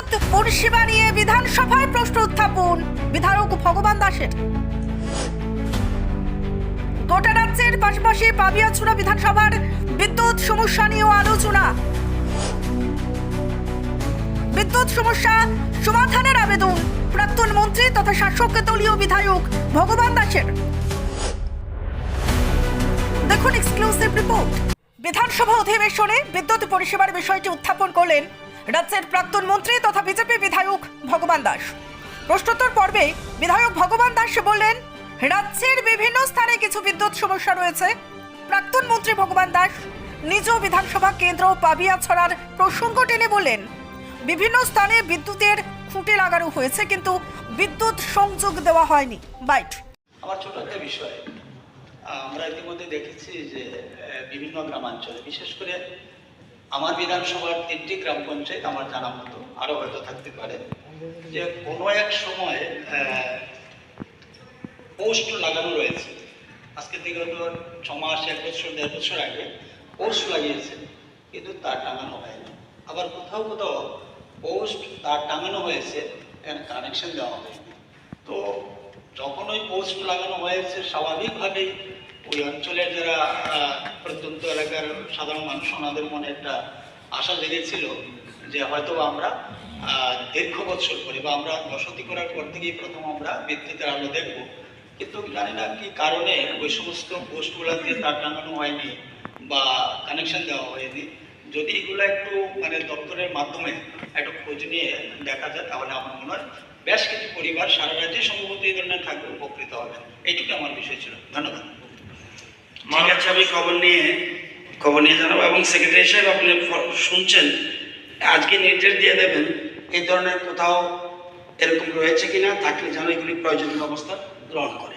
বিদ্যুৎ পরিষেবা নিয়ে বিধানসভায় প্রশ্ন উত্থাপন। বিধায়ক ভগবান দাসের। গোটা রাজ্যের পাশাপাশি পাবিয়াছড়া বিধানসভার বিদ্যুৎ সমস্যা নিয়েও আলোচনা। বিদ্যুৎ সমস্যা সমাধানের আবেদন। প্রাক্তন মন্ত্রী তথা শাসক দলীয় বিধায়ক ভগবান দাসের। দেখুন এক্সক্লুসিভ রিপোর্ট বিধানসভা অধিবেশনে বিদ্যুৎ পরিষেবার বিষয়টি উত্থাপন করলেন রাজ্যের প্রাক্তন মন্ত্রী তথা বিজেপি বিধায়ক ভগবান দাস। প্রশ্নোত্তর পর্বে বিধায়ক ভগবান দাস বললেন, রাজ্যের বিভিন্ন স্থানে কিছু বিদ্যুৎ সমস্যা রয়েছে। প্রাক্তন মন্ত্রী ভগবান দাস নিজ বিধানসভা কেন্দ্র পাবিয়া ছড়ার প্রসঙ্গ টেনে বললেন, বিভিন্ন স্থানে বিদ্যুতের খুঁটি লাগানো হয়েছে কিন্তু বিদ্যুৎ সংযোগ দেওয়া হয়নি। বাইট। আমার ছোট একটা বিষয়। আমরা ইতিমধ্যে দেখেছি যে বিভিন্ন গ্রামাঞ্চলে, বিশেষ করে আমার বিধানসভার তিনটি গ্রাম পঞ্চায়েত আমার জানা মতো আরও হয়তো থাকতে পারে, যে কোনো এক সময় পোস্ট লাগানো রয়েছে। আজকে হয়তো ছ মাস এক বছর, দেড় বছর আগে পোস্ট লাগিয়েছে, কিন্তু তার টাঙানো হয়নি। আবার কোথাও কোথাও পোস্ট তার টাঙানো হয়েছে এখানে কানেকশন দেওয়া হয়নি। তো যখন ওই পোস্ট লাগানো হয়েছে, স্বাভাবিকভাবেই ওই অঞ্চলের যারা প্রত্যন্ত এলাকার সাধারণ মানুষ, ওনাদের মনে একটা আশা জেগেছিল যে হয়তো আমরা দীর্ঘ বছর পরে বা আমরা বসতি করার পর থেকেই প্রথম আমরা বিদ্যুতের আলো দেখব। কিন্তু জানি না কি কারণে ওই সমস্ত পোস্টগুলোতে তার টাঙানো হয়নি বা কানেকশন দেওয়া হয়নি। যদি এগুলো একটু মানে দপ্তরের মাধ্যমে একটু খোঁজ নিয়ে দেখা যায়, তাহলে আমার মনে হয় বেশ কিছু পরিবার সারা রাজ্যে সম্ভবত এই ধরনের থাকবে, উপকৃত হবে। এইটুকু আমার বিষয় ছিল। ধন্যবাদ। ঠিক আছে আমি খবর নিয়ে খবর নিয়ে জানাব এবং সেক্রেটারি সাহেব আপনি শুনছেন আজকে নির্দেশ দিয়ে দেবেন এই ধরনের কোথাও এরকম রয়েছে কিনা থাকলে যেন এগুলি প্রয়োজনীয় ব্যবস্থা গ্রহণ করে।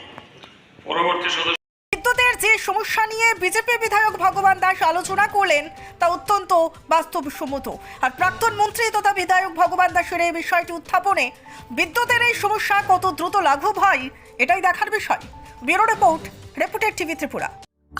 পরবর্তী সদস্য বিদ্যুতের যে সমস্যা নিয়ে বিজেপি বিধায়ক ভগবান দাস আলোচনা করলেন তা অত্যন্ত বাস্তবসম্মত। আর প্রাক্তন মন্ত্রী তথা বিধায়ক ভগবান দাসের এই বিষয়টি উত্থাপনে বিদ্যুতের এই সমস্যা কত দ্রুত লাঘব হয় এটাই দেখার বিষয়। Bureau report reputed TV Tripura.